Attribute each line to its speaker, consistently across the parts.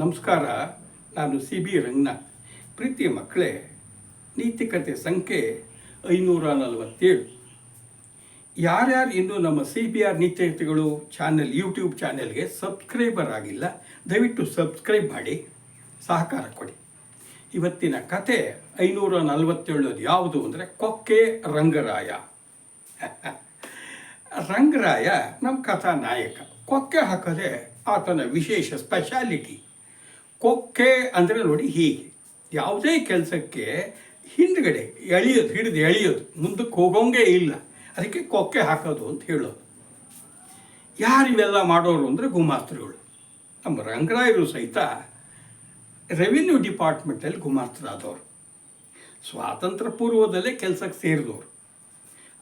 Speaker 1: ನಮಸ್ಕಾರ, ನಾನು C B Ranganath ಪ್ರೀತಿಯ ಮಕ್ಕಳೇ, ನೀತಿಕತೆ ಸಂಖ್ಯೆ ಐನೂರ ನಲವತ್ತೇಳು. ಯಾರ್ಯಾರು ಇನ್ನೂ ನಮ್ಮ ಸಿ ಬಿ ಆರ್ ನೀತಿಕತೆಗಳು ಚಾನೆಲ್, ಯೂಟ್ಯೂಬ್ ಚಾನೆಲ್ಗೆ ಸಬ್ಸ್ಕ್ರೈಬರ್ ಆಗಿಲ್ಲ, ದಯವಿಟ್ಟು ಸಬ್ಸ್ಕ್ರೈಬ್ ಮಾಡಿ, ಸಹಕಾರ ಕೊಡಿ. ಇವತ್ತಿನ ಕತೆ ಐನೂರ ನಲವತ್ತೇಳದು ಯಾವುದು ಅಂದರೆ ಕೊಕ್ಕೆ ರಂಗರಾಯ. ರಂಗರಾಯ ನಮ್ಮ ಕಥಾ ನಾಯಕ ಕೊಕ್ಕೆ ಹಾಕೋದೆ ಆತನ ವಿಶೇಷ ಸ್ಪೆಷಾಲಿಟಿ ಕೊಕ್ಕೆ ಅಂದರೆ ನೋಡಿ ಹೀಗೆ. ಯಾವುದೇ ಕೆಲಸಕ್ಕೆ ಹಿಂದ್ಗಡೆ ಎಳೆಯೋದು, ಹಿಡಿದು ಎಳೆಯೋದು, ಮುಂದಕ್ಕೆ ಹೋಗೋಂಗೆ ಇಲ್ಲ. ಅದಕ್ಕೆ ಕೊಕ್ಕೆ ಹಾಕೋದು ಅಂತ ಹೇಳೋದು. ಯಾರು ಇವೆಲ್ಲ ಮಾಡೋರು ಅಂದರೆ ಗುಮಾಸ್ತ್ರಿಗಳು. ನಮ್ಮ ರಂಗರಾಯರು ಸಹಿತ ರೆವಿನ್ಯೂ ಡಿಪಾರ್ಟ್ಮೆಂಟಲ್ಲಿ ಗುಮಾಸ್ತರಾದವರು. ಸ್ವಾತಂತ್ರ್ಯ ಪೂರ್ವದಲ್ಲೇ ಕೆಲಸಕ್ಕೆ ಸೇರಿದವರು.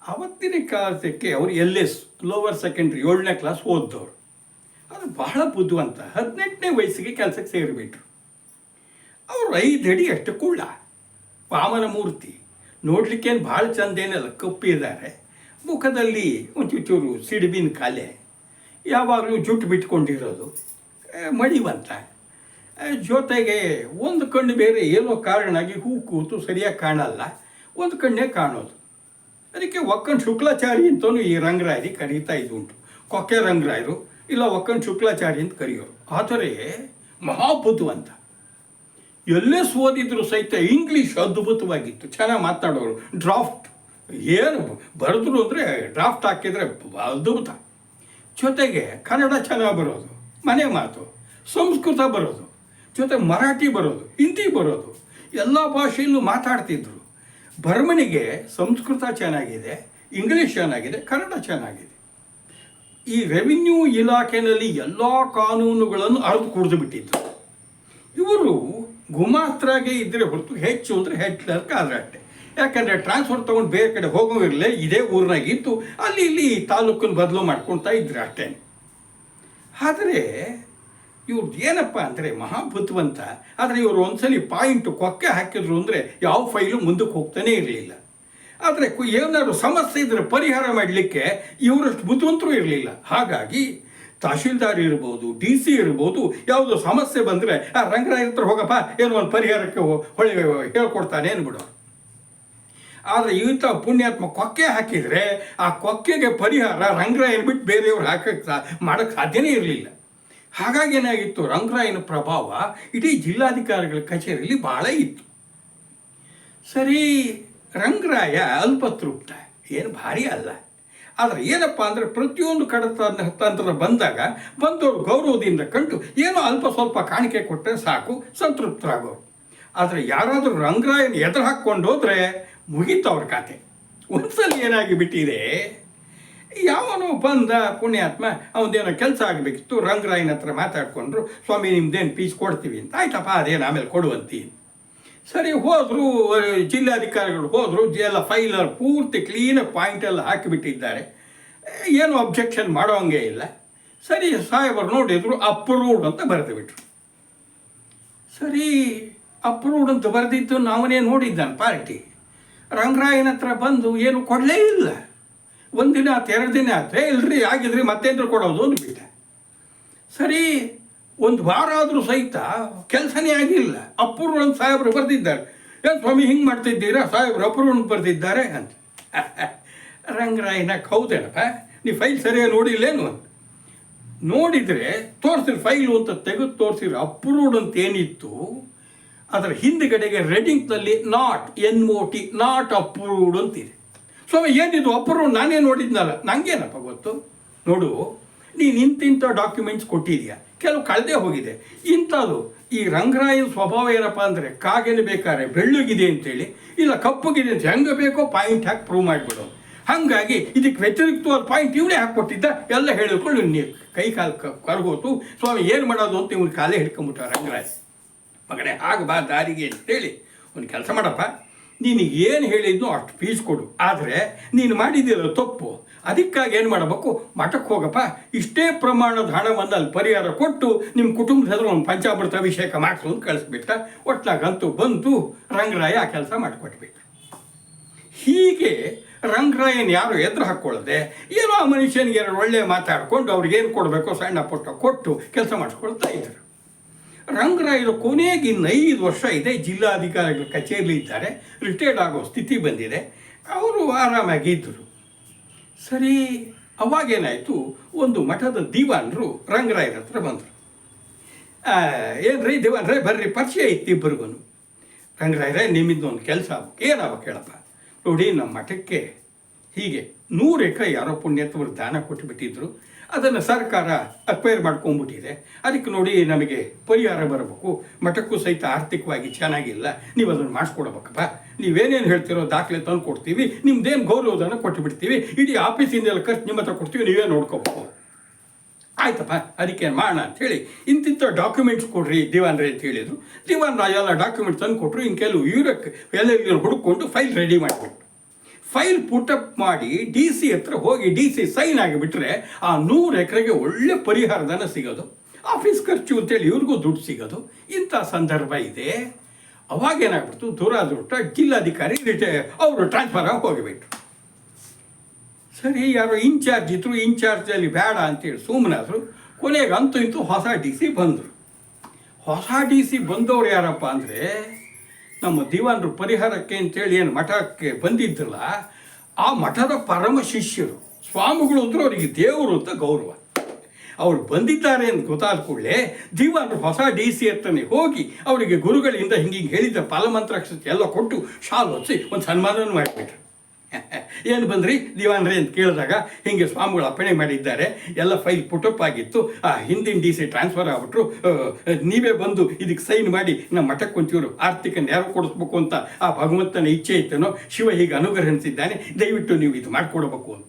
Speaker 1: ಅವತ್ತಿನ ಕಾಲಕ್ಕೆ ಅವರು ಎಲ್ ಎಸ್, ಲೋವರ್ ಸೆಕೆಂಡ್ರಿ ಏಳನೇ ಕ್ಲಾಸ್ ಓದಿದವರು. ಅದು ಬಹಳ ಬುದ್ಧಿವಂತ ಹದಿನೆಂಟನೇ ವಯಸ್ಸಿಗೆ ಕೆಲಸಕ್ಕೆ ಸೇರಿಬಿಟ್ರು ಅವರು ಐದು ಅಡಿ ಅಷ್ಟು ಕುಳ್ಳ, ವಾಮನ ಮೂರ್ತಿ. ನೋಡ್ಲಿಕ್ಕೇನು ಭಾಳ ಚಂದ ಏನಲ್ಲ ಕಪ್ಪಿದ್ದಾರೆ ಮುಖದಲ್ಲಿ ಒಂಚೂರು ಸಿಡಿಬಿನ ಕಾಲೆ. ಯಾವಾಗಲೂ ಜುಟ್ಟು ಬಿಟ್ಕೊಂಡಿರೋದು. ಮಡಿವಂತ. ಜೊತೆಗೆ ಒಂದು ಕಣ್ಣು ಬೇರೆ ಏನೋ ಕಾರಣಾಗಿ ಹೂ ಕೂತು ಸರಿಯಾಗಿ ಕಾಣಲ್ಲ. ಒಂದು ಕಣ್ಣೇ ಕಾಣೋದು. ಅದಕ್ಕೆ ಒಕ್ಕನ್ ಶುಕ್ಲಾಚಾರಿ ಅಂತಲೂ ಈ ರಂಗರಾಯರಿ ಕರೀತಾ ಇದ್ದುಂಟು. ಕೊಕ್ಕೆ ರಂಗರಾಯರು. ಇಲ್ಲ, ಒಕ್ಕನ್ ಶುಕ್ಲಾಚಾರಿ ಅಂತ ಕರೆಯೋರು. ಆದರೆ ಮಹಾಭುತವಂತ ಎಲ್ಲೇ ಓದಿದ್ರು ಸಹಿತ ಇಂಗ್ಲೀಷ್ ಅದ್ಭುತವಾಗಿತ್ತು. ಚೆನ್ನಾಗಿ ಮಾತಾಡೋರು. ಡ್ರಾಫ್ಟ್ ಏನು ಬರೆದ್ರು ಅಂದರೆ ಡ್ರಾಫ್ಟ್ ಹಾಕಿದರೆ ಅದ್ಭುತ. ಜೊತೆಗೆ ಕನ್ನಡ ಚೆನ್ನಾಗಿ ಬರೋದು, ಮನೆ ಮಾತು, ಸಂಸ್ಕೃತ ಬರೋದು, ಜೊತೆ ಮರಾಠಿ ಬರೋದು, ಹಿಂದಿ ಬರೋದು, ಎಲ್ಲ ಭಾಷೆಯಲ್ಲೂ ಮಾತಾಡ್ತಿದ್ರು. ಬರ್ಮನಿಗೆ ಸಂಸ್ಕೃತ ಚೆನ್ನಾಗಿದೆ ಇಂಗ್ಲೀಷ್ ಚೆನ್ನಾಗಿದೆ, ಕನ್ನಡ ಚೆನ್ನಾಗಿದೆ. ಈ ರೆವಿನ್ಯೂ ಇಲಾಖೆಯಲ್ಲಿ ಎಲ್ಲ ಕಾನೂನುಗಳನ್ನು ಅರಿದು ಕುಡಿದು ಬಿಟ್ಟಿದ್ರು ಇವರು ಗುಮಾತ್ರಾಗೆ ಇದ್ದರೆ ಹೊರತು ಹೆಚ್ಚು ಅಂದರೆ ಹೆಚ್ಚಲಕ್ಕೆ ಆದರೆ ಅಷ್ಟೆ. ಯಾಕಂದರೆ ಟ್ರಾನ್ಸ್ಫರ್ ತೊಗೊಂಡು ಬೇರೆ ಕಡೆ ಹೋಗೋವಿರಲೇ ಇದೇ ಊರಿನಾಗಿತ್ತು, ಅಲ್ಲಿ ಇಲ್ಲಿ ತಾಲೂಕನ್ನು ಬದಲು ಮಾಡ್ಕೊಳ್ತಾ ಇದ್ರು ಅಷ್ಟೇ. ಆದರೆ ಇವ್ರದ್ದು ಏನಪ್ಪ ಅಂದರೆ ಮಹಾಬುದ್ಧಿವಂತ ಆದರೆ ಇವರು ಒಂದ್ಸಲಿ ಪಾಯಿಂಟ್ ಕೊಕ್ಕೆ ಹಾಕಿದ್ರು ಅಂದರೆ ಯಾವ ಫೈಲು ಮುಂದಕ್ಕೆ ಹೋಗ್ತಾನೇ ಇರಲಿಲ್ಲ. ಆದರೆ ಏನಾದ್ರು ಸಮಸ್ಯೆ ಇದ್ರೆ ಪರಿಹಾರ ಮಾಡಲಿಕ್ಕೆ ಇವರಷ್ಟು ಬುದ್ಧಿವಂತರು ಇರಲಿಲ್ಲ. ಹಾಗಾಗಿ ತಹಶೀಲ್ದಾರ್ ಇರ್ಬೋದು, ಡಿ ಸಿ ಇರ್ಬೋದು, ಯಾವುದೋ ಸಮಸ್ಯೆ ಬಂದರೆ, ಆ ರಂಗರಾಯ ಹತ್ರ ಹೋಗಪ್ಪ, ಏನು ಒಂದು ಪರಿಹಾರಕ್ಕೆ ಹೊಳೆ ಹೇಳ್ಕೊಡ್ತಾನೆ ಅಂದ್ಬಿಡೋರು ಆದರೆ ಇಂಥ ಪುಣ್ಯಾತ್ಮ ಕೊಕ್ಕೆ ಹಾಕಿದರೆ, ಆ ಕೊಕ್ಕೆಗೆ ಪರಿಹಾರ ರಂಗರಾಯನ ಬಿಟ್ಟು ಬೇರೆಯವ್ರು ಹಾಕಕ್ಕೆ ಮಾಡೋಕ್ಕೆ ಸಾಧ್ಯನೇ ಇರಲಿಲ್ಲ. ಹಾಗಾಗಿ ಏನಾಗಿತ್ತು, ರಂಗರಾಯನ ಪ್ರಭಾವ ಇಡೀ ಜಿಲ್ಲಾಧಿಕಾರಿಗಳ ಕಚೇರಿಯಲ್ಲಿ ಭಾಳ ಇತ್ತು. ಸರಿ ರಂಗರಾಯ ಅಲ್ಪತೃಪ್ತ ಏನು ಭಾರಿ ಅಲ್ಲ. ಆದರೆ ಏನಪ್ಪ ಅಂದರೆ ಪ್ರತಿಯೊಂದು ಕಡತನ ತಂತ್ರ ಬಂದಾಗ ಬಂದವರು ಗೌರವದಿಂದ ಕಂಡು ಏನೋ ಅಲ್ಪ ಸ್ವಲ್ಪ ಕಾಣಿಕೆ ಕೊಟ್ಟರೆ ಸಾಕು, ಸಂತೃಪ್ತರಾಗೋರು. ಆದರೆ ಯಾರಾದರೂ ರಂಗರಾಯನ ಎದುರು ಹಾಕ್ಕೊಂಡು ಹೋದರೆ ಮುಗೀತು ಅವ್ರ ಖಾತೆ ಒಂದ್ಸಲ ಏನಾಗಿ ಬಿಟ್ಟಿದೆ? ಯಾವನು ಬಂದ ಪುಣ್ಯಾತ್ಮ ಅವನದೇನೋ ಕೆಲಸ ಆಗಬೇಕಿತ್ತು, ರಂಗರಾಯನ ಹತ್ರ ಮಾತಾಡಿಕೊಂಡ್ರು, ಸ್ವಾಮಿ, ನಿಮ್ದೇನು ಪೀಸ್ ಕೊಡ್ತೀವಿ ಅಂತ. ಆಯ್ತಪ್ಪ, ಅದೇನು ಆಮೇಲೆ ಕೊಡುವಂತಿ ಸರಿ, ಹೋದರು ಜಿಲ್ಲಾಧಿಕಾರಿಗಳು ಹೋದರು ಎಲ್ಲ ಫೈಲರ್ ಪೂರ್ತಿ ಕ್ಲೀನಾಗಿ ಪಾಯಿಂಟ್ ಎಲ್ಲ ಹಾಕಿಬಿಟ್ಟಿದ್ದಾರೆ. ಏನು ಅಬ್ಜೆಕ್ಷನ್ ಮಾಡೋಂಗೆ ಇಲ್ಲ. ಸರಿ, ಸಾಹೇಬರು ನೋಡಿದ್ರು ಅಪ್ರೂವ್ಡ್ ಅಂತ ಬರೆದು ಬಿಟ್ರು ಸರಿ ಅಪ್ರೂವ್ಡ್ ಅಂತ ಬರೆದಿದ್ದು ನಾವನೇ ನೋಡಿದ್ದಾನೆ ಪಾರ್ಟಿ ರಂಗರಾಯನ ಹತ್ರ ಬಂದು ಏನು ಕೊಡಲೇ ಇಲ್ಲ. ಒಂದಿನ ಆತು, ಎರಡು ದಿನ ಆದ್ರೆ ಇಲ್ರಿ ಆಗಿದ್ರಿ ಮತ್ತೆಂದ್ರೆ ಕೊಡೋದು ಅಂದ್ಬಿಟ್ಟೆ. ಸರಿ ಒಂದು ವಾರ ಆದರೂ ಸಹಿತ ಕೆಲಸನೇ ಆಗಿಲ್ಲ. ಅಪೂರ್ವನ ಸಾಹೇಬರು ಬರೆದಿದ್ದಾರೆ. ಏನು ಸ್ವಾಮಿ, ಹಿಂಗೆ ಮಾಡ್ತಿದ್ದೀರಾ? ಸಾಹೇಬ್ರು ಅಪೂರ್ವ ಅಂತ ಬರೆದಿದ್ದಾರೆ ಅಂತ. ರಂಗರಾಯನ ಹೌದೇನಪ್ಪ ನೀವು ಫೈಲ್ ಸರಿಯಾಗಿ ನೋಡಿಲ್ಲೇನು ಅಂತ. ನೋಡಿದರೆ ತೋರಿಸಿರಿ ಫೈಲು ಅಂತ ತೆಗೆದು ತೋರಿಸಿರಿ ಅಪ್ರೂವ್ಡ್ ಅಂತ ಏನಿತ್ತು, ಅದರ ಹಿಂದ್ಗಡೆಗೆ ರೆಡಿಂಗ್ನಲ್ಲಿ not N O T not approved ಅಂತಿದೆ ಸೊ ಏನಿದು? ಅಪ್ರೂವ್ಡ್ ನಾನೇ ನೋಡಿದ್ನಲ್ಲ. ನಂಗೇನಪ್ಪ ಗೊತ್ತು? ನೋಡು, ನೀನು ಇಂತಿಂಥ ಡಾಕ್ಯುಮೆಂಟ್ಸ್ ಕೊಟ್ಟಿದ್ಯಾ? ಕೆಲವು ಕಳೆದೇ ಹೋಗಿದೆ. ಇಂಥದ್ದು ಈ ರಂಗರಾಯನ ಸ್ವಭಾವ ಏನಪ್ಪ ಅಂದರೆ ಕಾಗೇನು ಬೇಕಾದ್ರೆ ಬೆಳ್ಳುಗಿದೆ ಅಂತೇಳಿ, ಇಲ್ಲ ಕಪ್ಪುಗಿದೆ ಅಂತ ಹೆಂಗೆ ಬೇಕೋ ಪಾಯಿಂಟ್ ಹಾಕಿ ಪ್ರೂವ್ ಮಾಡಿಬಿಡೋದು ಹಾಗಾಗಿ ಇದಕ್ಕೆ ವ್ಯತಿರಿಕ್ತವಾದ ಪಾಯಿಂಟ್ ಇವನೇ ಹಾಕ್ಕೊಟ್ಟಿದ್ದ, ಎಲ್ಲ ಹೇಳಿಕೊಂಡು ನೀವು ಕೈ ಕಾಲು ಕರ್ಗೋತು. ಸ್ವಾಮಿ, ಏನು ಮಾಡೋದು ಅಂತ ಇವನು ಕಾಲೇ ಹಿಡ್ಕೊಂಬಿಟ್ಟ ರಂಗರಾಯ. ಮಗನೇ, ಆಗ ಬಾ ದಾರಿಗೆ ಅಂತೇಳಿ ಒಂದು ಕೆಲಸ ಮಾಡಪ್ಪ. ನೀನು ಏನು ಹೇಳಿದ್ನೋ ಅಷ್ಟು ಫೀಸ್ ಕೊಡು. ಆದರೆ ನೀನು ಮಾಡಿದ್ದಿಲ್ಲ ತಪ್ಪು. ಅದಕ್ಕಾಗಿ ಏನು ಮಾಡಬೇಕು? ಮಠಕ್ಕೆ ಹೋಗಪ್ಪ. ಇಷ್ಟೇ ಪ್ರಮಾಣದ ಹಣವನ್ನು ಅಲ್ಲಿ ಪರಿಹಾರ ಕೊಟ್ಟು ನಿಮ್ಮ ಕುಟುಂಬದ ಹೆಸರು ಒಂದು ಪಂಚಾಮೃತ ಅಭಿಷೇಕ ಮಾಡಿಸು ಅಂತ ಕಳಿಸ್ಬಿಟ್ಟ. ಒಟ್ಲಾಗಂತೂ ಬಂತು ರಂಗರಾಯ ಆ ಕೆಲಸ ಮಾಡಿಕೊಟ್ಬಿಟ್ಟ ಹೀಗೆ ರಂಗರಾಯನ್ ಯಾರು ಎದುರು ಹಾಕ್ಕೊಳ್ಳದೆ ಏನೋ ಆ ಮನುಷ್ಯನಿಗೆ ಎರಡು ಒಳ್ಳೆ ಮಾತಾಡ್ಕೊಂಡು ಅವ್ರಿಗೇನು ಕೊಡಬೇಕು ಸಣ್ಣ ಪುಟ್ಟ ಕೊಟ್ಟು ಕೆಲಸ ಮಾಡಿಸ್ಕೊಳ್ತಾ ಇದ್ದರು ರಂಗರಾಯರು ಕೊನೆಗೆ ಇನ್ನು ಐದು ವರ್ಷ ಇದೆ, ಜಿಲ್ಲಾಧಿಕಾರಿಗಳ ಕಚೇರಿಯಲ್ಲಿ ಇದ್ದಾರೆ ರಿಟೈರ್ಡ್ ಆಗೋ ಸ್ಥಿತಿ ಬಂದಿದೆ. ಅವರು ಆರಾಮಾಗಿ ಇದ್ದರು ಸರಿ ಅವಾಗೇನಾಯಿತು ಒಂದು ಮಠದ ದಿವಾನರು ರಂಗರಾಯರ ಹತ್ರ ಬಂದರು. ಏನ್ರಿ ದಿವಾನ್ರೇ, ಬರ್ರಿ, ಪರಿಚಯ ಇತ್ತು ಇಬ್ಬರಿಗೂ ರಂಗರಾಯರೇ, ನಿಮ್ಮಿಂದ ಒಂದು ಕೆಲಸ ಆಗ್ಬೇಕು. ಕೇಳಪ್ಪ? ನೋಡಿ, ನಮ್ಮ ಮಠಕ್ಕೆ ಹೀಗೆ ನೂರು ಎಕರೆ ಯಾರೋ ಪುಣ್ಯತ್ವರು ದಾನ ಕೊಟ್ಟುಬಿಟ್ಟಿದ್ರು ಅದನ್ನು ಸರ್ಕಾರ ಅಕ್ವೈರ್ ಮಾಡ್ಕೊಂಡ್ಬಿಟ್ಟಿದೆ. ಅದಕ್ಕೆ ನೋಡಿ ನಮಗೆ ಪರಿಹಾರ ಬರಬೇಕು. ಮಠಕ್ಕೂ ಸಹಿತ ಆರ್ಥಿಕವಾಗಿ ಚೆನ್ನಾಗಿಲ್ಲ. ನೀವು ಅದನ್ನು ಮಾಡಿಸ್ಕೊಡ್ಬೇಕಪ್ಪ. ನೀವೇನೇನು ಹೇಳ್ತಿರೋ ದಾಖಲೆ ತಂದು ಕೊಡ್ತೀವಿ ನಿಮ್ದೇನು ಗೌರವಧನ ಕೊಟ್ಟು ಬಿಡ್ತೀವಿ ಇಡೀ ಆಫೀಸಿಂದೆಲ್ಲ ಖರ್ಚು ನಿಮ್ಮ ಹತ್ರ ಕೊಡ್ತೀವಿ. ನೀವೇ ನೋಡ್ಕೋಬೇಕು. ಆಯ್ತಪ್ಪ. ಅದಕ್ಕೆ ಮಾಡೋಣ ಅಂಥೇಳಿ ಇಂತಿಂಥ ಡಾಕ್ಯುಮೆಂಟ್ಸ್ ಕೊಡ್ರಿ ದಿವಾನ್ರೆ ಅಂತ ಹೇಳಿದ್ರು. ದಿವಾನ್ ಎಲ್ಲ ಡಾಕ್ಯುಮೆಂಟ್ ತಂದು ಕೊಟ್ಟರು ಇನ್ನು ಕೆಲವು ಇವ್ರಕ್ಕೆ ಎಲ್ಲ ಇವ್ರು ಹುಡುಕೊಂಡು ಫೈಲ್ ರೆಡಿ ಮಾಡಿಬಿಟ್ಟು ಫೈಲ್ ಪುಟಪ್ ಮಾಡಿ ಡಿ ಸಿ ಹತ್ರ ಹೋಗಿ ಡಿ ಸಿ ಸೈನ್ ಆಗಿಬಿಟ್ರೆ ಆ ನೂರು ಎಕರೆಗೆ ಒಳ್ಳೆ ಪರಿಹಾರಧನ ಸಿಗೋದು. ಆಫೀಸ್ ಖರ್ಚು ಅಂತೇಳಿ ಇವ್ರಿಗೂ ದುಡ್ಡು ಸಿಗೋದು. ಇಂಥ ಸಂದರ್ಭ ಇದೆ. ಅವಾಗೇನಾಗ್ಬಿಡ್ತು ದುರಾದೃಷ್ಟ ಜಿಲ್ಲಾಧಿಕಾರಿ ರಿಟೈ ಅವರು ಟ್ರಾನ್ಸ್ಫರ್ ಆಗಿ ಹೋಗಿಬಿಟ್ರು. ಸರಿ, ಯಾರೋ ಇನ್ಚಾರ್ಜ್ ಇದ್ರು ಇನ್ಚಾರ್ಜಲ್ಲಿ ಬೇಡ ಅಂತೇಳಿ ಸುಮ್ಮನಾದ್ರು ಕೊನೆಗೆ ಅಂತೂ ಇಂತೂ ಹೊಸ ಡಿ ಸಿ ಬಂದರು. ಹೊಸ ಡಿ ಸಿ ಬಂದವರು ಯಾರಪ್ಪ ಅಂದರೆ ನಮ್ಮ ದಿವಾನರು ಪರಿಹಾರಕ್ಕೆ ಅಂತೇಳಿ ಏನು ಮಠಕ್ಕೆ ಬಂದಿದ್ದಲ್ಲ, ಆ ಮಠದ ಪರಮ ಶಿಷ್ಯರು, ಸ್ವಾಮಿಗಳು ಅಂದ್ರೆ ಅವರಿಗೆ ದೇವರು ಅಂತ ಗೌರವ. ಅವರು ಬಂದಿದ್ದಾರೆ ಅಂತ ಗೊತ್ತಾದ ಕೂಡಲೇ ದಿವಾನರು ಹೊಸ ಡಿ ಸಿ ಹತ್ರನೇ ಹೋಗಿ ಅವರಿಗೆ ಗುರುಗಳಿಂದ ಹಿಂಗೆ ಹಿಂಗೆ ಹೇಳಿದ ಅಕ್ಷತೆ ಎಲ್ಲ ಕೊಟ್ಟು ಶಾಲು ಒಂದು ಸನ್ಮಾನವನ್ನು ಮಾಡಿಬಿಟ್ರು. ಏನು ಬಂದ್ರಿ? ದಿವಾನ್ರಿ ಅಂತ ಕೇಳಿದಾಗ ಹಿಂಗೆ ಸ್ವಾಮಿಗಳು ಅಪ್ಪಣೆ ಮಾಡಿದ್ದಾರೆ. ಎಲ್ಲ ಫೈಲ್ ಪುಟಪ್ ಆಗಿತ್ತು. ಆ ಹಿಂದಿನ ಡಿ ಸಿ ಟ್ರಾನ್ಸ್ಫರ್ ಆಗ್ಬಿಟ್ರು. ನೀವೇ ಬಂದು ಇದಕ್ಕೆ ಸೈನ್ ಮಾಡಿ ನಮ್ಮ ಮಠಕ್ಕೆ ಒಂಚೂರು ಆರ್ಥಿಕ ನೆರವು ಕೊಡಿಸ್ಬೇಕು ಅಂತ ಆ ಭಗವಂತನ ಇಚ್ಛೆ ಇತ್ತನೋ ಶಿವ ಹೀಗೆ ಅನುಗ್ರಹಿಸಿದ್ದಾನೆ. ದಯವಿಟ್ಟು ನೀವು ಇದು ಮಾಡಿಕೊಡ್ಬೇಕು ಅಂತ.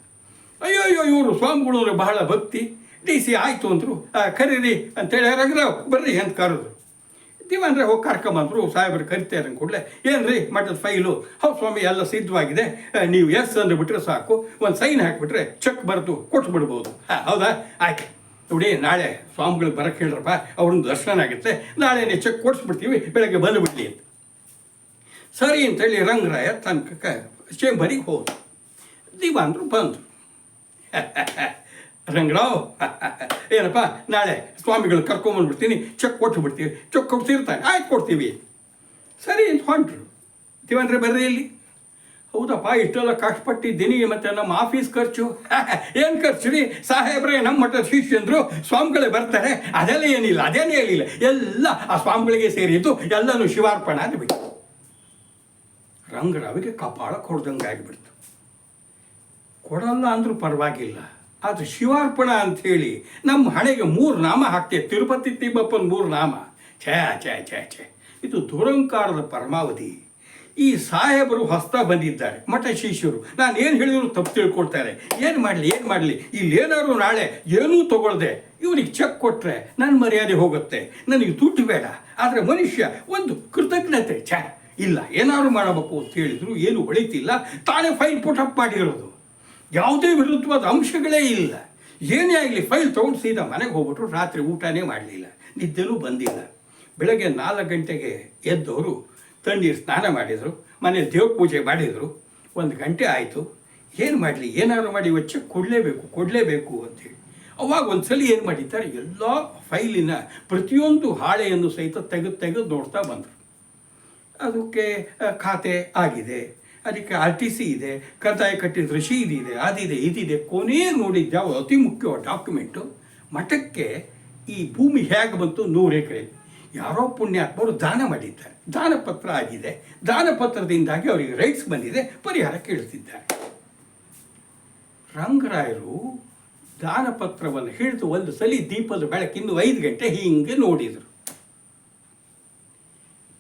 Speaker 1: ಅಯ್ಯೋ ಅಯ್ಯೋ ಇವರು ಸ್ವಾಮಿಗಳು ಬಹಳ ಭಕ್ತಿ. ಡಿ ಸಿ ಆಯಿತು ಅಂದರು. ಕರೀರಿ ಅಂತೇಳಿ ರಘುರಾವ್, ಬರ್ರಿ ಅಂತ ಕರೆದ್ರು. ದಿವಾನ್ರೆ ಹೋಗಿ ಕರ್ಕೊಂಬಂದರು ಸಾಹೇಬ್ರು ಕರಿತಾರೆ ಕೂಡಲೇ ರೀ ಮಠದ ಫೈಲು? ಹೌದು ಸ್ವಾಮಿ, ಎಲ್ಲ ಸಿದ್ಧವಾಗಿದೆ. ನೀವು ಎಸ್ ಬಿಟ್ಟರೆ ಸಾಕು. ಒಂದು ಸೈನ್ ಹಾಕಿಬಿಟ್ರೆ ಚೆಕ್ ಬರೆದು ಕೊಟ್ಬಿಡ್ಬೋದು. ಹಾಂ, ಹೌದಾ? ಆಯ್ತು. ನೋಡಿ, ನಾಳೆ ಸ್ವಾಮಿಗಳು ಬರಕ್ಕೆ ಹೇಳ್ರಪ್ಪ ಅವ್ರನ್ನ ದರ್ಶನ ಆಗುತ್ತೆ. ನಾಳೆ ನಾಳೆನೇ ಚೆಕ್ ಕೊಡಿಸ್ಬಿಡ್ತೀವಿ, ಬೆಳಗ್ಗೆ ಬಂದುಬಿಡ್ಲಿ ಅಂತ. ಸರಿ ಅಂತೇಳಿ ರಂಗರಾಯ ತನಕ ಚೇಂಬರಿಗೆ ಹೋದ್ರು. ದಿವಾನ್ರು ಬಂದರು. ರಂಗರಾವ್. ಏನಪ್ಪ? ನಾಳೆ ಸ್ವಾಮಿಗಳು ಕರ್ಕೊಂಬಂದ್ಬಿಡ್ತೀನಿ ಚೆಕ್ ಕೊಟ್ಟು ಬಿಡ್ತೀವಿ. ಚೆಕ್ ಕೊಡ್ತಿರ್ತಾನೆ ಆಯ್ತು, ಕೊಡ್ತೀವಿ. ಸರಿ ಅಂತ ಹೊಂಟ್ರು. ದಿವಾನ್ರೆ ಬರ್ರಿ ಇಲ್ಲಿ. ಹೌದಪ್ಪ, ಇಷ್ಟೆಲ್ಲ ಕಷ್ಟಪಟ್ಟಿದ್ದೀನಿ ಮತ್ತೆ ನಮ್ಮ ಆಫೀಸ್ ಖರ್ಚು. ಏನು ಖರ್ಚು ರೀ? ಸಾಹೇಬ್ರೆ, ನಮ್ಮ ಮಠದ ಶಿಷ್ಯಂದರು ಸ್ವಾಮಿಗಳೇ ಬರ್ತಾರೆ. ಅದೆಲ್ಲ ಏನಿಲ್ಲ. ಅದೇನೇ ಹೇಳಿಲ್ಲ. ಎಲ್ಲ ಆ ಸ್ವಾಮಿಗಳಿಗೆ ಸೇರಿದ್ದು ಎಲ್ಲನೂ ಶಿವಾರ್ಪಣ ಅಂದ್ಬಿಟ್ಟು ರಂಗರಾವಿಗೆ ಕಪಾಳ ಕೊಡ್ದಂಗೆ ಆಗಿಬಿಡ್ತು ಕೊಡಲ್ಲ ಅಂದರೂ ಪರವಾಗಿಲ್ಲ. ಅದು ಶಿವಾರ್ಪಣ ಅಂಥೇಳಿ ನಮ್ಮ ಹಣೆಗೆ ಮೂರು ನಾಮ ಹಾಕ್ತೆ, ತಿರುಪತಿ ತಿಮ್ಮಪ್ಪನ ಮೂರು ನಾಮ. ಛೇ ಛೇ ಛೇ ಛೇ. ಇದು ದುರಂಕಾರದ ಪರಮಾವಧಿ. ಈ ಸಾಹೇಬರು ಹೊಸ್ತ ಬಂದಿದ್ದಾರೆ, ಮಠ ಶಿಷ್ಯರು. ನಾನು ಏನು ಹೇಳಿದ್ರು ತಪ್ಪು ತಿಳ್ಕೊಳ್ತಾರೆ. ಏನು ಮಾಡಲಿ ಏನು ಮಾಡಲಿ? ಇಲ್ಲೇನಾದ್ರು ನಾಳೆ ಏನೂ ತಗೊಳ್ದೆ. ಇವನಿಗೆ ಚೆಕ್ ಕೊಟ್ಟರೆ ನನ್ನ ಮರ್ಯಾದೆ ಹೋಗುತ್ತೆ. ನನಗೆ ದುಡ್ಡು ಬೇಡ. ಆದರೆ ಮನುಷ್ಯ ಒಂದು ಕೃತಜ್ಞತೆ. ಛೇ, ಇಲ್ಲ, ಏನಾದ್ರು ಮಾಡಬೇಕು ಅಂತ ಹೇಳಿದ್ರು, ಏನು ಹೊಳಿತಿಲ್ಲ. ತಾನೇ ಫೈನ್ ಪುಟ್ ಅಪ್ ಮಾಡಿರೋದು. ಯಾವುದೇ ವಿರುದ್ಧವಾದ ಅಂಶಗಳೇ ಇಲ್ಲ. ಏನೇ ಆಗಲಿ ಫೈಲ್ ತೊಗೊಂಡು ಸೀದಾ ಮನೆಗೆ ಹೋಗ್ಬಿಟ್ರು ರಾತ್ರಿ ಊಟನೇ ಮಾಡಲಿಲ್ಲ. ನಿದ್ದೆನೂ ಬಂದಿಲ್ಲ. ಬೆಳಗ್ಗೆ ನಾಲ್ಕು ಗಂಟೆಗೆ ಎದ್ದವರು ತಣ್ಣೀರು ಸ್ನಾನ ಮಾಡಿದರು ಮನೆ ದೇವ್ರ ಪೂಜೆ ಮಾಡಿದರು. ಒಂದು ಗಂಟೆ ಆಯಿತು. ಏನು ಮಾಡಲಿ? ಏನಾದ್ರು ಮಾಡಿ ಚೆಕ್ ಕೊಡಲೇಬೇಕು ಕೊಡಲೇಬೇಕು ಅಂತೇಳಿ ಅವಾಗ ಒಂದು ಸಲ ಏನು ಮಾಡಿದ್ದಾರೆ? ಎಲ್ಲ ಫೈಲಿನ ಪ್ರತಿಯೊಂದು ಹಾಳೆಯನ್ನು ಸಹಿತ ತೆಗೆದು ತೆಗೆದು ನೋಡ್ತಾ ಬಂದರು. ಅದಕ್ಕೆ ಖಾತೆ ಆಗಿದೆ. ಅದಕ್ಕೆ ಆರ್ ಟಿ ಸಿ ಇದೆ ಕಂದಾಯ ಕಟ್ಟಿದ ರಶೀದಿ ಇದೆ ಅದಿದೆ, ಇದಿದೆ. ಕೊನೆಯ ನೋಡಿದ್ದ ಅತಿ ಮುಖ್ಯವಾದ ಡಾಕ್ಯುಮೆಂಟು ಮಠಕ್ಕೆ ಈ ಭೂಮಿ ಹೇಗೆ ಬಂತು? ನೂರು ಎಕರೆ. ಯಾರೋ ಪುಣ್ಯಾತ್ಮರು ದಾನ ಮಾಡಿದ್ದಾರೆ. ದಾನ ಪತ್ರ ಆಗಿದೆ. ದಾನ ಪತ್ರದಿಂದಾಗಿ ಅವರಿಗೆ ರೈಟ್ಸ್ ಬಂದಿದೆ. ಪರಿಹಾರ ಕೇಳುತ್ತಿದ್ದಾರೆ ರಂಗರಾಯರು ದಾನ ಪತ್ರವನ್ನು ಹಿಡಿದು ಒಂದು ಸಲ ದೀಪದ ಬೆಳಕಿಂದು ಐದು ಗಂಟೆ ಹೀಗೆ ನೋಡಿದರು.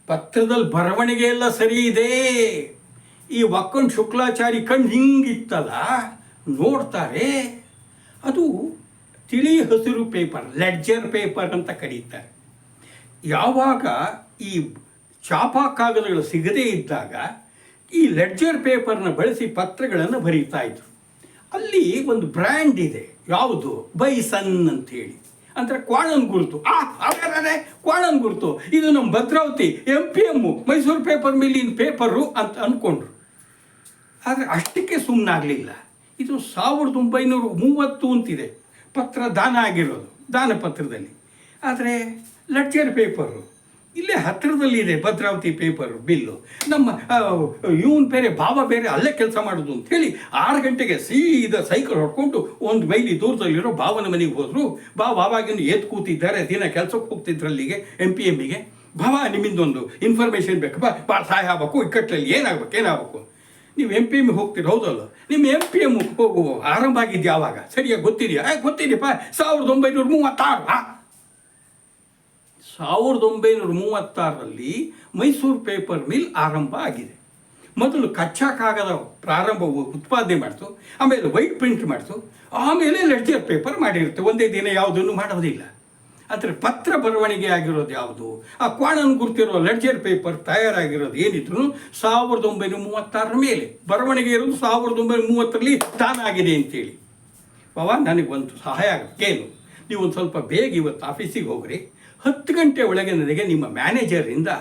Speaker 1: ಪತ್ರದಲ್ಲಿ ಬರವಣಿಗೆ ಎಲ್ಲ ಸರಿ ಇದೆ. ಈ ವಕ್ಕನ್ ಶುಕ್ಲಾಚಾರಿ ಕಣ್ಣು ಹಿಂಗಿತ್ತಲ್ಲ, ನೋಡ್ತಾರೆ. ಅದು ತಿಳಿ ಹಸಿರು ಪೇಪರ್, ಲೆಡ್ಜರ್ ಪೇಪರ್ ಅಂತ ಕರೀತಾರೆ. ಯಾವಾಗ ಈ ಚಾಪಾ ಕಾಗದಗಳು ಸಿಗದೇ ಇದ್ದಾಗ ಈ ಲೆಡ್ಜರ್ ಪೇಪರ್ನ ಬಳಸಿ ಪತ್ರಗಳನ್ನು ಬರೀತಾ ಇದ್ರು. ಅಲ್ಲಿ ಒಂದು ಬ್ರ್ಯಾಂಡ್ ಇದೆ, ಯಾವುದು? ಬೈಸನ್ ಅಂತೇಳಿ ಅಂದರೆ ಕ್ವಾಣನ್ ಗುರುತು. ಆ ಕ್ವಾಳನ್ ಕ್ವಾಣನ್ ಗುರುತು. ಇದು ನಮ್ಮ Bhadravati M P M Mysuru paper ಮಿಲ್ಲಿನ paper ಅಂತ ಅಂದ್ಕೊಂಡ್ರು ಆದರೆ ಅಷ್ಟಕ್ಕೆ ಸುಮ್ಮನಾಗಲಿಲ್ಲ ಇದು ಸಾವಿರದ ಒಂಬೈನೂರ ಮೂವತ್ತು ಅಂತಿದೆ. ಪತ್ರ ದಾನ ಆಗಿರೋದು, ದಾನ ಪತ್ರದಲ್ಲಿ. ಆದರೆ ಲೆಡ್ಜರ್ ಪೇಪರು, ಇಲ್ಲೇ ಹತ್ತಿರದಲ್ಲಿದೆ ಭದ್ರಾವತಿ ಪೇಪರ್, ಬಿಲ್ಲು. ನಮ್ಮ ಇವನು ಬೇರೆ, ಭಾವ ಬೇರೆ ಅಲ್ಲೇ ಕೆಲಸ ಮಾಡೋದು ಅಂತ ಹೇಳಿ ಆರು ಗಂಟೆಗೆ ಸೀದಾ ಸೈಕಲ್ ಹೊಡ್ಕೊಂಡು ಒಂದು ಮೈಲಿ ದೂರದಲ್ಲಿರೋ ಭಾವನ ಮನೆಗೆ ಹೋದರು. ಭಾವ ಆವಾಗಿನ ಎದ್ದು ಕೂತಿದ್ದಾರೆ, ದಿನ ಕೆಲಸಕ್ಕೆ ಹೋಗ್ತಿದ್ರು ಅಲ್ಲಿಗೆ ಎಂ ಪಿ ಎಮ್ಮಿಗೆ ಭಾವ, ನಿಮ್ಮಿಂದೊಂದು ಇನ್ಫಾರ್ಮೇಷನ್ ಬೇಕಪ್ಪ ಭಾಳ ಸಹಾಯ ಆಗ್ಬೇಕು ಇಕ್ಕಟ್ಟಲ್ಲಿ ಏನಾಗಬೇಕು ಏನಾಗಬೇಕು ನೀವು ಎಂ ಪಿ ಎಂ ಹೋಗ್ತೀರಿ, ಹೌದಲ್ಲ? ನಿಮ್ಮ ಎಂ ಪಿ ಎಂ ಆರಂಭ ಆಗಿದ್ದು ಯಾವಾಗ ಸರಿಯಾಗಿ ಗೊತ್ತಿದೆಯಾ? ಗೊತ್ತಿದೆಯಪ್ಪ, ಸಾವಿರದ ಒಂಬೈನೂರ ಮೂವತ್ತಾರು? ಸಾವಿರದ ಒಂಬೈನೂರ ಮೂವತ್ತಾರರಲ್ಲಿ ಮೈಸೂರು ಪೇಪರ್ ಮಿಲ್ ಆರಂಭ ಆಗಿದೆ. ಮೊದಲು ಕಚ್ಚಾ ಕಾಗದ ಪ್ರಾರಂಭ ಉತ್ಪಾದನೆ ಮಾಡ್ತು, ಆಮೇಲೆ ವೈಟ್ ಪ್ರಿಂಟ್ ಮಾಡ್ತು, ಆಮೇಲೆ ಲೆಡ್ಜರ್ ಪೇಪರ್ ಮಾಡಿರುತ್ತೆ. ಒಂದೇ ದಿನ ಯಾವುದನ್ನು ಮಾಡೋದಿಲ್ಲ. ಆದರೆ ಪತ್ರ ಬರವಣಿಗೆ ಆಗಿರೋದು ಯಾವುದು? ಆ ಕ್ವಾಣನ್ ಗುರ್ತಿರೋ ಲೆಡ್ಜರ್ ಪೇಪರ್ ತಯಾರಾಗಿರೋದು ಏನಿದ್ರು ಸಾವಿರದ ಒಂಬೈನೂರ ಮೂವತ್ತಾರರ ಮೇಲೆ. ಬರವಣಿಗೆ ಇರೋದು ಸಾವಿರದ ಒಂಬೈನೂರ ಮೂವತ್ತರಲ್ಲಿ ತಾನಾಗಿದೆ ಅಂತೇಳಿ. ಬಾವ ನನಗೊಂದು ಸಹಾಯ ಆಗುತ್ತೆ. ಏನು ನೀವು ಒಂದು ಸ್ವಲ್ಪ ಬೇಗ ಇವತ್ತು ಆಫೀಸಿಗೆ ಹೋಗ್ರಿ. ಹತ್ತು ಗಂಟೆ ಒಳಗೆ ನನಗೆ ನಿಮ್ಮ ಮ್ಯಾನೇಜರಿಂದ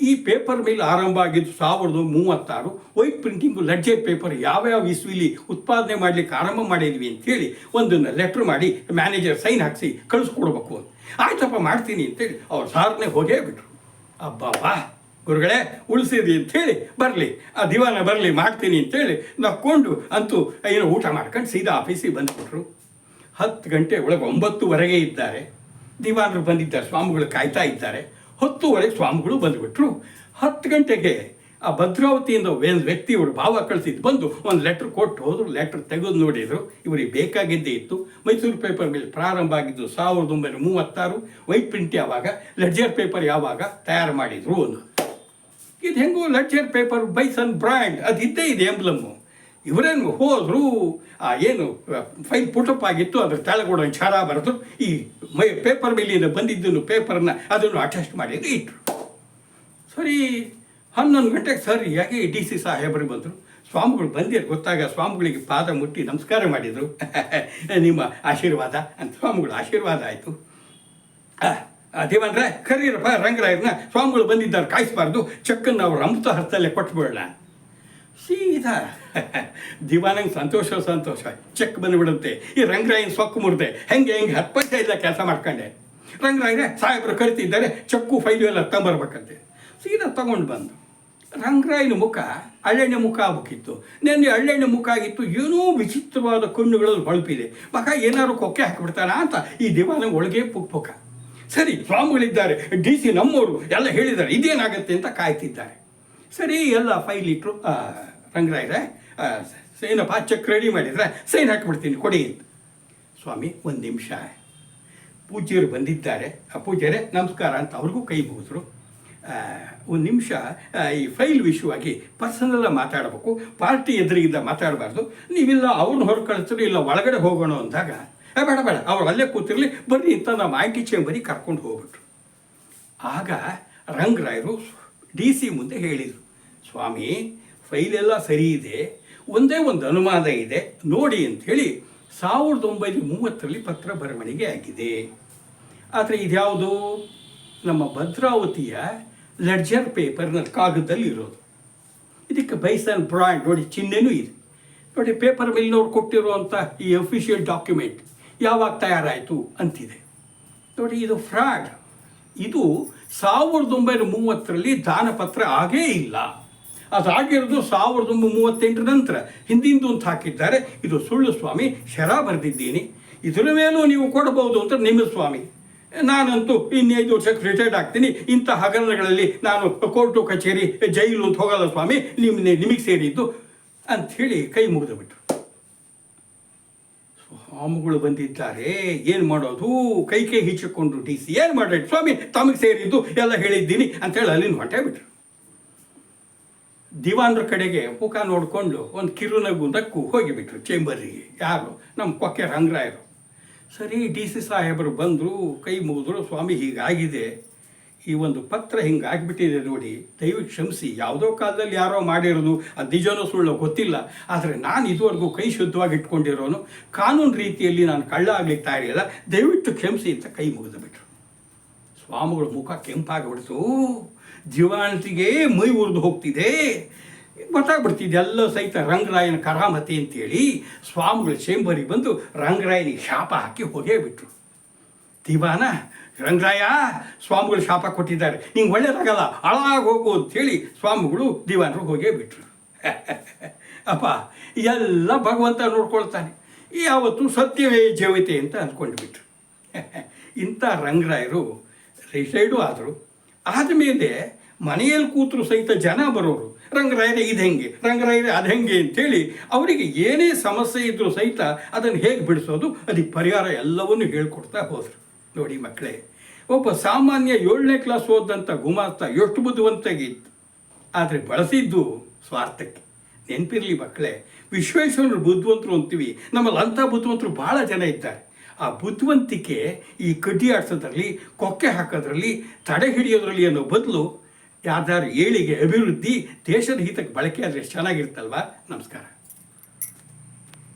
Speaker 1: ಈ ಪೇಪರ್ ಮೇಲೆ ಆರಂಭ ಆಗಿದ್ದು ಸಾವಿರದ ಮೂವತ್ತಾರು ವೈಟ್ ಪ್ರಿಂಟಿಂಗು ಲೆಡ್ಜರ್ ಪೇಪರ್ ಯಾವ್ಯಾವ ಇಸ್ವಿಲಿ ಉತ್ಪಾದನೆ ಮಾಡಲಿಕ್ಕೆ ಆರಂಭ ಮಾಡಿದ್ವಿ ಅಂತೇಳಿ ಒಂದನ್ನು ಲೆಟ್ರ್ ಮಾಡಿ ಮ್ಯಾನೇಜರ್ ಸೈನ್ ಹಾಕಿಸಿ ಕಳಿಸ್ಕೊಡ್ಬೇಕು ಅಂತ. ಆಯ್ತಪ್ಪ ಮಾಡ್ತೀನಿ ಅಂತೇಳಿ ಅವ್ರು ಸಾಧನೆ ಹೋಗೇ ಬಿಟ್ರು. ಅಬ್ಬಾ ಗುರುಗಳೇ ಉಳಿಸಿದಿ ಅಂಥೇಳಿ ಬರಲಿ, ಆ ದಿವಾನ ಬರಲಿ, ಮಾಡ್ತೀನಿ ಅಂತೇಳಿ ನಕ್ಕೊಂಡು ಅಂತೂ ಏನು ಊಟ ಮಾಡ್ಕೊಂಡು ಸೀದಾ ಆಫೀಸಿಗೆ ಬಂದುಬಿಟ್ರು. ಹತ್ತು ಗಂಟೆ ಒಳಗೆ ಒಂಬತ್ತುವರೆಗೆ ಇದ್ದಾರೆ. ದಿವಾನರು ಬಂದಿದ್ದಾರೆ, ಸ್ವಾಮಿಗಳು ಕಾಯ್ತಾ ಇದ್ದಾರೆ. ಹತ್ತುವರೆಗೆ ಸ್ವಾಮಿಗಳು ಬಂದುಬಿಟ್ರು. ಹತ್ತು ಗಂಟೆಗೆ ಆ ಭದ್ರಾವತಿಯಿಂದ ಒಂದು ವ್ಯಕ್ತಿ ಇವರು ಭಾವ ಕಳಿಸಿದ್ದು ಬಂದು ಒಂದು ಲೆಟ್ರ್ ಕೊಟ್ಟು ಹೋದರು. ಲೆಟ್ರ್ ತೆಗೆದು ನೋಡಿದರು. ಇವರಿಗೆ ಬೇಕಾಗಿದ್ದೇ ಇತ್ತು. ಮೈಸೂರು ಪೇಪರ್ ಮೇಲೆ ಪ್ರಾರಂಭ ಆಗಿದ್ದು ಸಾವಿರದ ಒಂಬೈನೂರ ಮೂವತ್ತಾರು. ವೈಟ್ ಪ್ರಿಂಟ್ ಯಾವಾಗ? ಲೆಡ್ಜರ್ ಪೇಪರ್ ಯಾವಾಗ ತಯಾರು ಮಾಡಿದ್ರು ಒಂದು ಇದು ಹೆಂಗೋ ಲೆಡ್ಜರ್ ಪೇಪರ್ ಬೈಸನ್ ಬ್ರ್ಯಾಂಡ್ ಅದು ಇದ್ದೇ ಇದೆ ಎಂಬ್ಲಮ್ಮು ಇವರೇನು ಹೋದರು, ಆ ಏನು ಫೈಲ್ ಪುಟಪ್ ಆಗಿತ್ತು, ಅದ್ರ ತೆಳಗಡೆ ಒಂದು ಛಾರ ಬರೆದು ಈ ಮೈ ಪೇಪರ್ ಮೇಲಿಂದ ಬಂದಿದ್ದನ್ನು ಪೇಪರನ್ನು ಅದನ್ನು ಅಟೆಸ್ಟ್ ಮಾಡಿದ್ರು. ಇಟ್ಟರು ಸರಿ. ಹನ್ನೊಂದು ಗಂಟೆಗೆ ಸರಿಯಾಗಿ ಡಿ ಸಿ ಸಾಹೇಬರು ಬಂದರು? ಸ್ವಾಮಿಗಳು ಬಂದಿರು ಗೊತ್ತಾಗ ಸ್ವಾಮಿಗಳಿಗೆ ಪಾದ ಮುಟ್ಟಿ ನಮಸ್ಕಾರ ಮಾಡಿದರು. ನಿಮ್ಮ ಆಶೀರ್ವಾದ ಅಂತ ಸ್ವಾಮಿಗಳು ಆಶೀರ್ವಾದ ಆಯಿತು. ದೇವನ್ರೆ ಕರೀರಪ್ಪ ರಂಗರಾಯರನ್ನ ಸ್ವಾಮಿಗಳು ಬಂದಿದ್ದಾರೆ, ಕಾಯಿಸಬಾರ್ದು, ಚೆಕ್ಕನ್ನು ಅವ್ರ ಅಮೃತ ಹಸ್ತಲ್ಲೇ ಕೊಟ್ಬಿಡೋಣ. ಸೀದಾ. ದಿವಾನಂಗೆ ಸಂತೋಷ ಸಂತೋಷ. ಚೆಕ್ ಬಂದುಬಿಡುತ್ತೆ. ಈ ರಂಗರಾಯನ ಸೊಕ್ಕು ಮುರಿದೆ. ಹೆಂಗೆ ಹೆಂಗೆ ಹತ್ತು ಪೈಸೆ ಇಲ್ಲ ಕೆಲಸ ಮಾಡ್ಕೊಂಡೆ. ರಂಗರಾಯರೇ, ಸಾಹೇಬರು ಕರಿತಿದ್ದಾರೆ, ಚೆಕ್ಕು, ಫೈಲು ಎಲ್ಲ ತಗೊಂಬರ್ಬೇಕಂತೆ ಸೀದಾ ತಗೊಂಡು ಬಂದು. ರಂಗರಾಯನ ಮುಖ ಹಳ್ಳೆಣ್ಣೆ ಮುಖ ಆಗ್ಬೇಕಿತ್ತು. ನೆನ್ನೆ ಹಳ್ಳೆಣ್ಣೆ ಮುಖ ಆಗಿತ್ತು, ಏನೋ ವಿಚಿತ್ರವಾದ ಕಣ್ಣುಗಳಲ್ಲಿ ಹೊಳಪಿದೆ. ಮಗ ಏನಾದ್ರು ಕೊಕ್ಕೆ ಹಾಕಿಬಿಡ್ತಾನ ಅಂತ ಈ ದಿವಾನ ಒಳಗೆ ಪುಕ್ ಪುಕ. ಸರಿ ಸ್ವಾಮಿಗಳಿದ್ದಾರೆ ಡಿ ಸಿ ನಮ್ಮವರು ಎಲ್ಲ ಹೇಳಿದ್ದಾರೆ, ಇದೇನಾಗತ್ತೆ ಅಂತ ಕಾಯ್ತಿದ್ದಾರೆ. ಸರಿ, ಎಲ್ಲ ಫೈಲ್ ಇಟ್ಟರು ರಂಗರಾಯ್ರೆ ಏನಪ್ಪ ಚೆಕ್ ರೆಡಿ ಮಾಡಿದ್ರೆ ಸೈನ್ ಹಾಕಿಬಿಡ್ತೀನಿ, ಕೊಡಿ ಅಂತ. ಸ್ವಾಮಿ, ಒಂದು ನಿಮಿಷ. ಪೂಜ್ಯರು ಬಂದಿದ್ದಾರೆ. ಆ ಪೂಜ್ಯರೇ, ನಮಸ್ಕಾರ ಅಂತ ಅವ್ರಿಗೂ ಕೈ ಮುಗಿದ್ರು. ಒಂದು ನಿಮಿಷ ಈ ಫೈಲ್ ವಿಷಯವಾಗಿ ಪರ್ಸನಲ್ಲ ಮಾತಾಡಬೇಕು ಪಾರ್ಟಿ ಎದುರಿಗಿಂದ ಮಾತಾಡಬಾರ್ದು. ನೀವಿಲ್ಲ ಅವ್ರನ್ನ ಹೊರ ಕಳಿಸ್ತೀರಿ ಇಲ್ಲ ಒಳಗಡೆ ಹೋಗೋಣ ಅಂದಾಗ "ಏ, ಬೇಡ ಬೇಡ ಅವ್ರು ಅಲ್ಲೇ ಕೂತಿರಲಿ ಬರ್ರಿ ಅಂತ ನಮ್ಮ ಆಂಟಿ ಚೇಂಬರಿಗೆ ಕರ್ಕೊಂಡು ಹೋಗ್ಬಿಟ್ರು. ಆಗ ರಂಗರಾಯರು ಡಿ ಸಿ ಮುಂದೆ ಹೇಳಿದರು ಸ್ವಾಮಿ ಫೈಲೆಲ್ಲ ಸರಿ ಇದೆ ಒಂದೇ ಒಂದು ಅನುಮಾನ ಇದೆ ನೋಡಿ ಅಂಥೇಳಿ ಸಾವಿರದ ಒಂಬೈನೂರ ಮೂವತ್ತರಲ್ಲಿ ಪತ್ರ ಬರವಣಿಗೆ ಆಗಿದೆ. ಆದರೆ ಇದ್ಯಾವುದು? ನಮ್ಮ ಭದ್ರಾವತಿಯ ಲೆಡ್ಜರ್ ಪೇಪರ್ನ ಕಾಗದದಲ್ಲಿ ಇರೋದು. ಇದಕ್ಕೆ ಬೈಸನ್ ಬ್ರಾಂಡ್ ನೋಡಿ ಚಿಹ್ನೆನೂ ಇದೆ. ನೋಡಿ ಪೇಪರ್ ಮಿಲ್ನವ್ರು ಕೊಟ್ಟಿರುವಂಥ ಈ ಅಫಿಷಿಯಲ್ ಡಾಕ್ಯುಮೆಂಟ್ ಯಾವಾಗ ತಯಾರಾಯಿತು ಅಂತಿದೆ. ನೋಡಿ ಇದು ಫ್ರಾಡ್. ಇದು ಸಾವಿರದ ಒಂಬೈನೂರ ಮೂವತ್ತರಲ್ಲಿ ದಾನಪತ್ರ ಆಗೇ ಇಲ್ಲ. ಅದಾಗಿರೋದು ಸಾವಿರದ ಒಂಬೈನೂರ ಮೂವತ್ತೆಂಟರ ನಂತರ. ಹಿಂದಿಂದು ಅಂತ ಹಾಕಿದ್ದಾರೆ. ಇದು ಸುಳ್ಳು ಸ್ವಾಮಿ ಶರ ಬರೆದಿದ್ದೀನಿ. ಇದರ ಮೇಲೂ ನೀವು ಕೊಡಬಹುದು ಅಂತ ನಿಮ್ಮ ಸ್ವಾಮಿ. ನಾನಂತೂ ಇನ್ನೈದು ವರ್ಷಕ್ಕೆ ರಿಟೈರ್ಡ್ ಆಗ್ತೀನಿ. ಇಂಥ ಹಗರಣಗಳಲ್ಲಿ ನಾನು ಕೋರ್ಟು ಕಚೇರಿ, ಜೈಲು ಅಂತ ಹೋಗಲ್ಲ ಸ್ವಾಮಿ. ನಿಮ್ಮ ನಿಮಗೆ ಸೇರಿದ್ದು. ಅಂಥೇಳಿ ಕೈ ಮುಗಿದು ಬಿಟ್ರು. ಸ್ವಾಮಿಗಳು ಬಂದಿದ್ದಾರೆ. ಏನು ಮಾಡೋದು? ಕೈ ಕೈ ಹಿಚ್ಚಿಕೊಂಡು ಡಿ ಸಿ ಏನು ಮಾಡ್ರಿ? ಸ್ವಾಮಿ, ತಮಗೆ ಸೇರಿದ್ದು ಎಲ್ಲ ಹೇಳಿದ್ದೀನಿ ಅಂತೇಳಿ ಅಲ್ಲಿಂದ ಹೊಟ್ಟೆ ಬಿಟ್ರು. ದಿವಾನ್ರ ಕಡೆಗೆ ಮುಖ ನೋಡಿಕೊಂಡು ಒಂದು ಕಿರುನಗು ನಕ್ಕು ಹೋಗಿಬಿಟ್ರು ಚೇಂಬರಿಗೆ ಯಾರು? ನಮ್ಮ ಕೊಕ್ಕೆ ರಂಗರಾಯರು ಸರಿ, ಡಿ ಸಿ ಸಾಹೇಬರು ಬಂದರು, ಕೈ ಮುಗಿದ್ರು, ಸ್ವಾಮಿ ಹೀಗಾಗಿದೆ. ಈ ಒಂದು ಪತ್ರ ಹಿಂಗೆ ಆಗಿಬಿಟ್ಟಿದೆ ನೋಡಿ. ದಯವಿಟ್ಟು ಕ್ಷಮಿಸಿ, ಯಾವುದೋ ಕಾಲದಲ್ಲಿ ಯಾರೋ ಮಾಡಿರೋದು, ಅದು ನಿಜನೋ ಸುಳ್ಳು ಗೊತ್ತಿಲ್ಲ. ಆದರೆ ನಾನು ಇದುವರೆಗೂ ಕೈ ಶುದ್ಧವಾಗಿ ಇಟ್ಕೊಂಡಿರೋನು. ಕಾನೂನು ರೀತಿಯಲ್ಲಿ ನಾನು ಕಳ್ಳ ಆಗ್ಲಿಕ್ಕೆ ತಯಾರಿಲ್ಲ ದಯವಿಟ್ಟು ಕ್ಷಮಿಸಿ ಅಂತ ಕೈ ಮುಗಿದು ಬಿಟ್ರು ಸ್ವಾಮಿಗಳ ಮುಖ ಕೆಂಪಾಗಿಬಿಡ್ತು. ಜೀವಾಣತಿಗೆ ಮೈ ಉರಿದು ಹೋಗ್ತಿದೆ. ಗೊತ್ತಾಗ್ಬಿಡ್ತಿದೆ ಎಲ್ಲ ಸಹಿತ ರಂಗರಾಯನ ಕರಾಮತಿ ಅಂತೇಳಿ ಸ್ವಾಮಿಗಳು ಚೇಂಬರಿಗೆ ಬಂದು ರಂಗರಾಯನಿಗೆ ಶಾಪ ಹಾಕಿ ಹೋಗೇ ಬಿಟ್ರು. ದಿವಾನ, ರಂಗರಾಯ, ಸ್ವಾಮಿಗಳು ಶಾಪ ಕೊಟ್ಟಿದ್ದಾರೆ. ನಿಂಗೆ ಒಳ್ಳೇದಾಗಲ್ಲ, ಹಾಳಾಗಿ ಹೋಗು ಅಂಥೇಳಿ ಸ್ವಾಮಿಗಳು ದಿವಾನರು ಹೋಗೇ ಬಿಟ್ರು. ಅಪ್ಪ, ಎಲ್ಲ ಭಗವಂತ ನೋಡ್ಕೊಳ್ತಾನೆ. ಯಾವತ್ತು ಸತ್ಯವೇ ಜೀವಿತೆ ಅಂತ ಅಂದ್ಕೊಂಡು ಬಿಟ್ರು. ಇಂಥ ರಂಗರಾಯರು ರಿಟೈರ್ಡು ಆದರು. ಆದಮೇಲೆ ಮನೆಯಲ್ಲಿ ಕೂತರು ಸಹಿತ ಜನ ಬರೋರು. ರಂಗರಾಯರೇ ಇದು ಹೆಂಗೆ? ರಂಗರಾಯರೇ ಅದು ಹೆಂಗೆ ಅಂತೇಳಿ ಅವರಿಗೆ ಏನೇ ಸಮಸ್ಯೆ ಇದ್ದರೂ ಸಹಿತ ಅದನ್ನು ಹೇಗೆ ಬಿಡಿಸೋದು? ಅದಕ್ಕೆ ಪರಿಹಾರ ಎಲ್ಲವನ್ನೂ ಹೇಳ್ಕೊಡ್ತಾ ಹೋದರು. ನೋಡಿ ಮಕ್ಕಳೇ, ಒಬ್ಬ ಸಾಮಾನ್ಯ ಏಳನೇ ಕ್ಲಾಸ್ ಓದಂಥ ಗುಮಾಸ್ತ ಎಷ್ಟು ಬುದ್ಧಿವಂತಾಗಿತ್ತು ಆದರೆ ಬಳಸಿದ್ದು ಸ್ವಾರ್ಥಕ್ಕೆ. ನೆನಪಿರಲಿ ಮಕ್ಕಳೇ ವಿಶ್ವೇಶ್ವರರು ಬುದ್ಧಿವಂತರು ಅಂತೀವಿ. ನಮ್ಮಲ್ಲಿ ಅಂಥ ಬುದ್ಧಿವಂತರು ಭಾಳ ಜನ ಇದ್ದಾರೆ. ಆ ಬುದ್ಧಿವಂತಿಕೆ ಈ ಕಡ್ಡಿ ಆಡಿಸೋದ್ರಲ್ಲಿ, ಕೊಕ್ಕೆ ಹಾಕೋದ್ರಲ್ಲಿ, ತಡೆ ಹಿಡಿಯೋದ್ರಲ್ಲಿ ಅನ್ನೋ ಬದಲು ಯಾವ್ದಾದ್ರು ಏಳಿಗೆ ಅಭಿವೃದ್ಧಿ ದೇಶದ ಹಿತಕ್ಕೆ ಬಳಕೆ ಆದರೆ ಎಷ್ಟು ನಮಸ್ಕಾರ.